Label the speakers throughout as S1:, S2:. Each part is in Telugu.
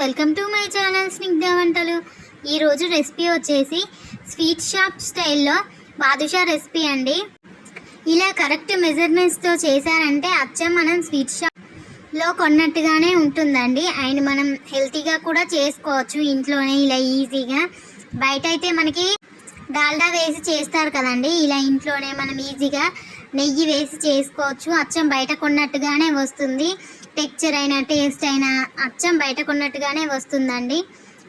S1: Welcome to my channel Snigdha వంటలు. ఈరోజు రెసిపీ వచ్చేసి స్వీట్ షాప్ స్టైల్లో బాదుషా రెసిపీ అండి. ఇలా కరెక్ట్ మెజర్మెంట్స్తో చేశారంటే అచ్చం మనం స్వీట్ షాప్లో కొన్నట్టుగానే ఉంటుందండి. అండ్ మనం హెల్తీగా కూడా చేసుకోవచ్చు ఇంట్లోనే ఇలా ఈజీగా. బయట అయితే మనకి డాల్డా వేసి చేస్తారు కదండి. ఇలా ఇంట్లోనే మనం ఈజీగా నెయ్యి వేసి చేసుకోవచ్చు. అచ్చం బయట కొన్నట్టుగానే వస్తుంది. టెక్చర్ అయినా టేస్ట్ అయినా అచ్చం బయట కొన్నట్టుగానే వస్తుందండి.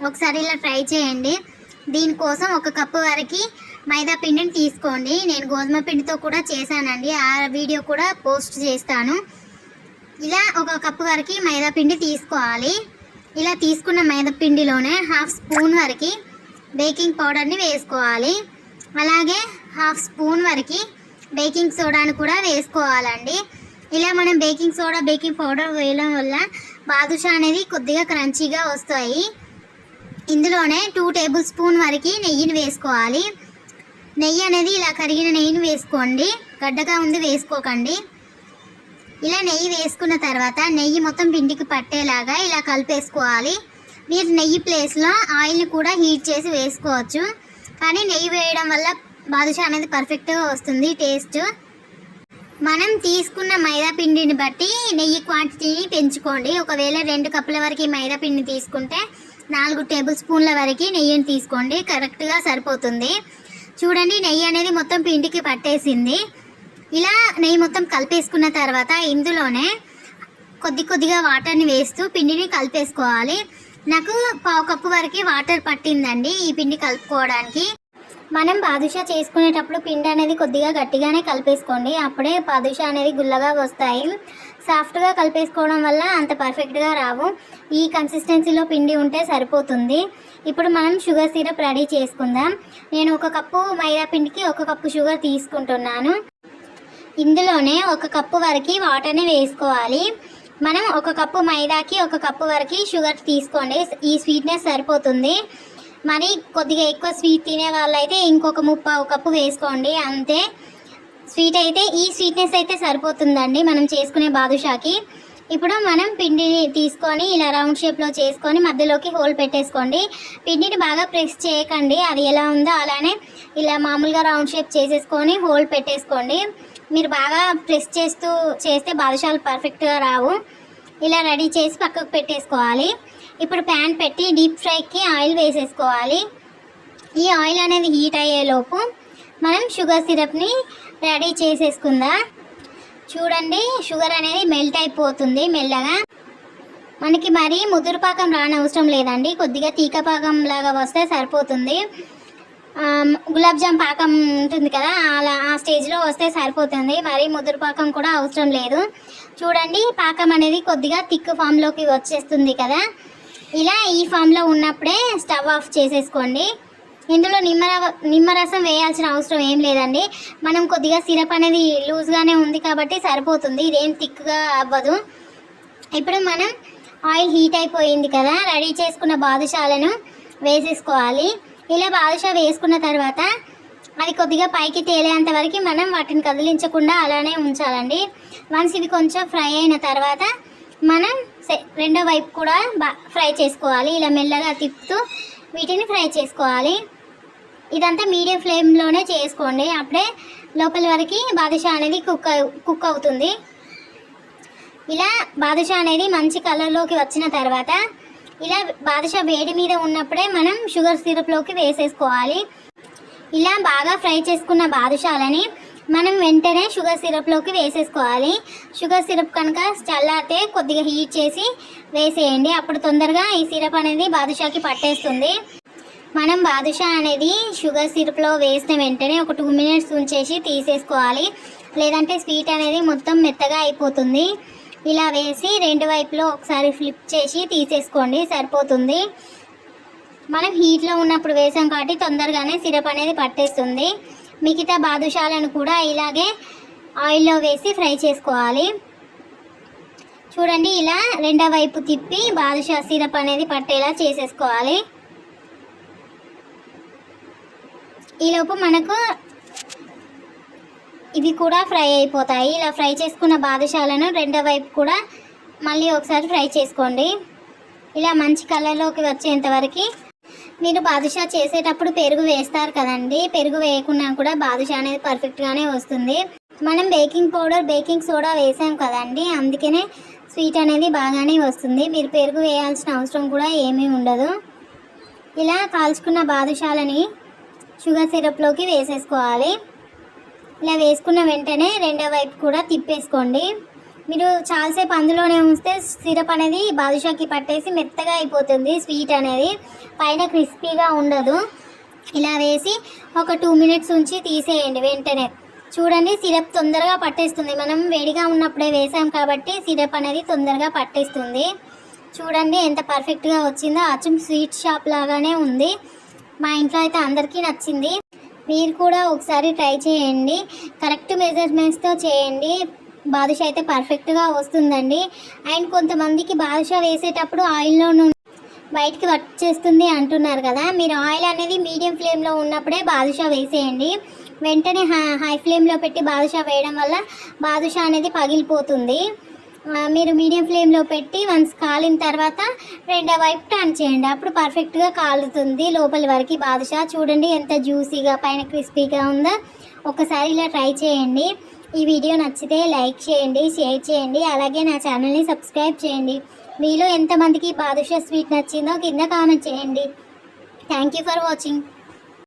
S1: ఒకసారి ఇలా ట్రై చేయండి. దీనికోసం ఒక కప్పు వరకు మైదా పిండిని తీసుకోండి. నేను గోధుమ పిండితో కూడా చేశానండి. ఆ వీడియో కూడా పోస్ట్ చేస్తాను. ఇలా ఒక కప్పు వరకు మైదా పిండి తీసుకోవాలి. ఇలా తీసుకున్న మైదా పిండిలోనే హాఫ్ స్పూన్ వరకు బేకింగ్ పౌడర్ని వేసుకోవాలి. అలాగే హాఫ్ స్పూన్ వరకు బేకింగ్ సోడాని కూడా వేసుకోవాలండి. ఇలా మనం బేకింగ్ సోడా బేకింగ్ పౌడర్ వేయడం వల్ల బాదుషా అనేది కొద్దిగా క్రంచీగా వస్తాయి. ఇందులోనే టూ టేబుల్ స్పూన్ వరకు నెయ్యిని వేసుకోవాలి. నెయ్యి అనేది ఇలా కరిగిన నెయ్యిని వేసుకోండి. గడ్డగా ఉంది వేసుకోకండి. ఇలా నెయ్యి వేసుకున్న తర్వాత నెయ్యి మొత్తం పిండికి పట్టేలాగా ఇలా కలిపేసుకోవాలి. మీరు నెయ్యి ప్లేస్లో ఆయిల్ని కూడా హీట్ చేసి వేసుకోవచ్చు. కానీ నెయ్యి వేయడం వల్ల బాదుషా అనేది పర్ఫెక్ట్గా వస్తుంది టేస్ట్ మనం తీసుకున్న మైదా పిండిని బట్టి నెయ్యి క్వాంటిటీని పెంచుకోండి. ఒకవేళ రెండు కప్పుల వరకు మైదా పిండి తీసుకుంటే నాలుగు టేబుల్ స్పూన్ల వరకు నెయ్యిని తీసుకోండి. కరెక్ట్గా సరిపోతుంది. చూడండి నెయ్యి అనేది మొత్తం పిండికి పట్టేసింది. ఇలా నెయ్యి మొత్తం కలిపేసుకున్న తర్వాత ఇందులోనే కొద్ది కొద్దిగా వాటర్ని వేస్తూ పిండిని కలిపేసుకోవాలి. నాకు పావు కప్పు వరకు వాటర్ పట్టిందండి ఈ పిండి కలుపుకోవడానికి. మనం బాదుషా చేసుకునేటప్పుడు పిండి అనేది కొద్దిగా గట్టిగానే కలిపేసుకోండి. అప్పుడే బాదుషా అనేది గుల్లగా వస్తాయి. సాఫ్ట్గా కలిపేసుకోవడం వల్ల అంత పర్ఫెక్ట్గా రావు. ఈ కన్సిస్టెన్సీలో పిండి ఉంటే సరిపోతుంది. ఇప్పుడు మనం షుగర్ సిరప్ రెడీ చేసుకుందాం. నేను ఒక కప్పు మైదా పిండికి ఒక కప్పు షుగర్ తీసుకుంటున్నాను. ఇందులోనే ఒక కప్పు వరకు వాటర్ని వేసుకోవాలి. మనం ఒక కప్పు మైదాకి ఒక కప్పు వరకు షుగర్ తీసుకోండి. ఈ స్వీట్నెస్ సరిపోతుంది. మరి కొద్దిగా ఎక్కువ స్వీట్ తినే వాళ్ళైతే ఇంకొక ముప్పావు కప్పు వేసుకోండి అంతే. స్వీట్ అయితే ఈ స్వీట్నెస్ అయితే సరిపోతుందండి మనం చేసుకునే బాదుషాకి. ఇప్పుడు మనం పిండిని తీసుకొని ఇలా రౌండ్ షేప్లో చేసుకొని మధ్యలోకి హోల్ పెట్టేసుకోండి. పిండిని బాగా ప్రెస్ చేయకండి అది ఎలా ఉందో అలానే ఇలా మామూలుగా రౌండ్ షేప్ చేసేసుకొని హోల్ పెట్టేసుకోండి. మీరు బాగా ప్రెస్ చేస్తూ చేస్తే బాదుషాలు పర్ఫెక్ట్గా రావు. ఇలా రెడీ చేసి పక్కకు పెట్టేసుకోవాలి. ఇప్పుడు ప్యాన్ పెట్టి డీప్ ఫ్రైకి ఆయిల్ వేసేసుకోవాలి. ఈ ఆయిల్ అనేది హీట్ అయ్యేలోపు మనం షుగర్ సిరప్ని రెడీ చేసేసుకుందాం. చూడండి షుగర్ అనేది మెల్ట్ అయిపోతుంది మెల్లగా. మనకి మరీ ముదురు పాకం రానవసరం లేదండి. కొద్దిగా తీక పాకం లాగా వస్తే సరిపోతుంది. గులాబ్జామ్ గులాబ్ జామ్ పాకం ఉంటుంది కదా అలా ఆ స్టేజ్లో వస్తే సరిపోతుంది. మరి ముదురు పాకం కూడా అవసరం లేదు. చూడండి పాకం అనేది కొద్దిగా థిక్ ఫామ్లోకి వచ్చేస్తుంది కదా. ఇలా ఈ ఫామ్లో ఉన్నప్పుడే స్టవ్ ఆఫ్ చేసేసుకోండి. ఇందులో నిమ్మర నిమ్మరసం వేయాల్సిన అవసరం ఏం లేదండి. మనం కొద్దిగా సిరప్ అనేది లూజ్గానే ఉంది కాబట్టి సరిపోతుంది. ఇదేం థిక్గా అవ్వదు. ఇప్పుడు మనం ఆయిల్ హీట్ అయిపోయింది కదా రెడీ చేసుకున్న బాదుషాలను వేసేసుకోవాలి. ఇలా బాదుషా వేసుకున్న తర్వాత అది కొద్దిగా పైకి తేలేంత వరకు మనం వాటిని కదిలించకుండా అలానే ఉంచాలండి. వన్స్ ఇవి కొంచెం ఫ్రై అయిన తర్వాత మనం రెండో వైపు కూడా ఫ్రై చేసుకోవాలి. ఇలా మెల్లగా తిప్పుతూ వీటిని ఫ్రై చేసుకోవాలి. ఇదంతా మీడియం ఫ్లేమ్లోనే చేసుకోండి. అప్పుడే లోపల వరకు బాదుషా అనేది కుక్ కుక్ అవుతుంది. ఇలా బాదుషా అనేది మంచి కలర్లోకి వచ్చిన తర్వాత ఇలా బాదుషా వేడి మీద ఉన్నప్పుడే మనం షుగర్ సిరప్లోకి వేసేసుకోవాలి. ఇలా బాగా ఫ్రై చేసుకున్న బాదుషాలని మనం వెంటనే షుగర్ సిరప్లోకి వేసేసుకోవాలి. షుగర్ సిరప్ కనుక చల్లారితే కొద్దిగా హీట్ చేసి వేసేయండి. అప్పుడు తొందరగా ఈ సిరప్ అనేది బాదుషాకి పట్టేస్తుంది. మనం బాదుషా అనేది షుగర్ సిరప్లో వేసిన వెంటనే ఒక టూ మినిట్స్ ఉంచేసి తీసేసుకోవాలి. లేదంటే స్వీట్ అనేది మొత్తం మెత్తగా అయిపోతుంది. ఇలా వేసి రెండు వైపులో ఒకసారి ఫ్లిప్ చేసి తీసేసుకోండి. సరిపోతుంది. మనం హీట్లో ఉన్నప్పుడు వేసాం కాబట్టి తొందరగానే సిరప్ అనేది పట్టేస్తుంది. మిగతా బాదుషాలను కూడా ఇలాగే ఆయిల్లో వేసి ఫ్రై చేసుకోవాలి. చూడండి ఇలా రెండో వైపు తిప్పి బాదుషా సిరప్ అనేది పట్టేలా చేసేసుకోవాలి. ఈలోపు మనకు ఇవి కూడా ఫ్రై అయిపోతాయి. ఇలా ఫ్రై చేసుకున్న బాదుషాలను రెండో వైపు కూడా మళ్ళీ ఒకసారి ఫ్రై చేసుకోండి. ఇలా మంచి కలర్లోకి వచ్చేంత వరకు మీరు బాదుషా చేసేటప్పుడు పెరుగు వేస్తారు కదండి. పెరుగు వేయకున్నా కూడా బాదుషా అనేది పర్ఫెక్ట్గానే వస్తుంది. మనం బేకింగ్ పౌడర్ బేకింగ్ సోడా వేసాం కదండి. అందుకనే స్వీట్ అనేది బాగానే వస్తుంది. మీరు పెరుగు వేయాల్సిన అవసరం కూడా ఏమీ ఉండదు. ఇలా కాల్చుకున్న బాదుషాలని షుగర్ సిరప్లోకి వేసేసుకోవాలి. ఇలా వేసుకున్న వెంటనే రెండో వైపు కూడా తిప్పేసుకోండి. మీరు చాలాసేపు అందులోనే ఉంచితే సిరప్ అనేది బాదుషాకి పట్టేసి మెత్తగా అయిపోతుంది స్వీట్ అనేది. పైన క్రిస్పీగా ఉండదు. ఇలా వేసి ఒక టూ మినిట్స్ ఉంచి తీసేయండి వెంటనే. చూడండి సిరప్ తొందరగా పట్టేస్తుంది. మనం వేడిగా ఉన్నప్పుడే వేసాం కాబట్టి సిరప్ అనేది తొందరగా పట్టేస్తుంది. చూడండి ఎంత పర్ఫెక్ట్గా వచ్చిందో. అచ్చం స్వీట్ షాప్ లాగానే ఉంది. మా ఇంట్లో అయితే అందరికీ నచ్చింది. మీరు కూడా ఒకసారి ట్రై చేయండి. కరెక్ట్ మెజర్మెంట్స్తో చేయండి. బాదుషా అయితే పర్ఫెక్ట్గా వస్తుందండి. అండ్ కొంతమందికి బాదుషా వేసేటప్పుడు ఆయిల్లో నుండి బయటికి వచ్చేస్తుంది అంటున్నారు కదా. మీరు ఆయిల్ అనేది మీడియం ఫ్లేమ్లో ఉన్నప్పుడే బాదుషా వేసేయండి. వెంటనే హై- హై ఫ్లేమ్లో పెట్టి బాదుషా వేయడం వల్ల బాదుషా అనేది పగిలిపోతుంది. మీరు మీడియం ఫ్లేమ్లో పెట్టి వన్స్ కాలిన తర్వాత రెండో వైపు టర్న్ చేయండి. అప్పుడు పర్ఫెక్ట్గా కాలుతుంది లోపలి వరకు బాదుషా. చూడండి ఎంత జ్యూసీగా పైన క్రిస్పీగా ఉందో. ఒకసారి ఇలా ట్రై చేయండి. ఈ వీడియో నచ్చితే లైక్ చేయండి షేర్ చేయండి అలాగే నా ఛానల్ని సబ్స్క్రైబ్ చేయండి. మీలో ఎంతమందికి బాదుషా స్వీట్ నచ్చిందో కింద కామెంట్ చేయండి. Thank you for watching